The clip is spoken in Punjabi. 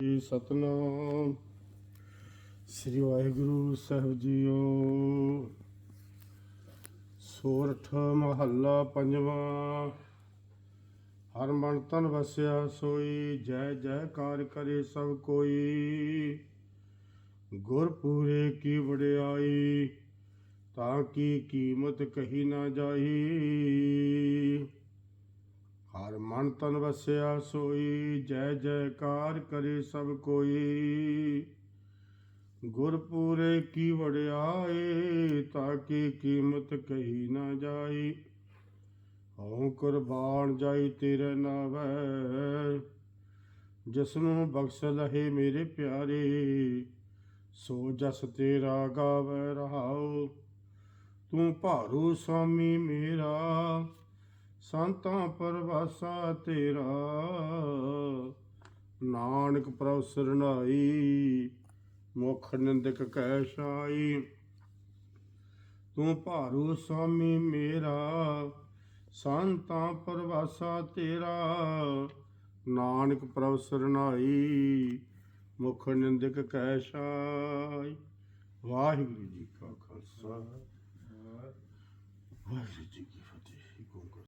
ਜੀ ਸਤਨਾਮ। ਸ੍ਰੀ ਵਾਹਿਗੁਰੂ ਸਾਹਿਬ ਜੀਓ। ਸੋਰਠ ਮਹੱਲਾ ਪੰਜਵਾਂ। ਹਰ ਮਨ ਤਨ ਵਸਿਆ ਸੋਈ, ਜੈ ਜੈਕਾਰ ਕਰੇ ਸਭ ਕੋਈ। ਗੁਰ ਪੂਰੇ ਕੀ ਵਡਿਆਈ, ਤਾਂ ਕੀ ਕੀਮਤ ਕਹੀ ਨਾ ਜਾਈ। ਹਰ ਮਨ ਤਨ ਵਸਿਆ ਸੋਈ, ਜੈ ਜੈਕਾਰ ਕਰੇ ਸਭ ਕੋਈ। ਗੁਰ ਪੂਰੇ ਕੀ ਵਡਿਆਏ ਤਾਂ ਕੀ ਕੀਮਤ ਕਹੀ ਨਾ ਜਾਈ। ਹਉ ਕੁਰਬਾਨ ਜਾਈ ਤੇਰੇ ਨਾਵੈ ਜਿਸ ਨੂੰ ਬਖਸ਼ ਲਹੇ ਮੇਰੇ ਪਿਆਰੇ, ਸੋ ਜਸ ਤੇਰਾ ਗਾਵੈ ਰਹਾਉ। ਤੂੰ ਭਾਰੂ ਸੁਆਮੀ ਮੇਰਾ ਸੰਤਾਂ ਪਰਵਾਸਾ ਤੇਰਾ। ਨਾਨਕ ਪ੍ਰਭ ਸਰਨਾਈ ਮੁਖ ਨਿੰਦਕ ਕਹਿ ਸ਼ਾਈ ਤੂੰ ਭਾਰੂ ਸੁਆਮੀ ਮੇਰਾ, ਸੰਤਾਂ ਪਰਵਾਸਾ ਤੇਰਾ। ਨਾਨਕ ਪ੍ਰਭ ਸਰਨਾਈ ਮੁਖ ਨਿੰਦਕ ਕਹਿ ਸ਼ਾਈ ਵਾਹਿਗੁਰੂ ਜੀ ਕਾ ਖਾਲਸਾ। ਵਾਹਿਗੁਰੂ ਜੀ ਕੀ ਫਤਿਹ। ਓੰਕਾਰ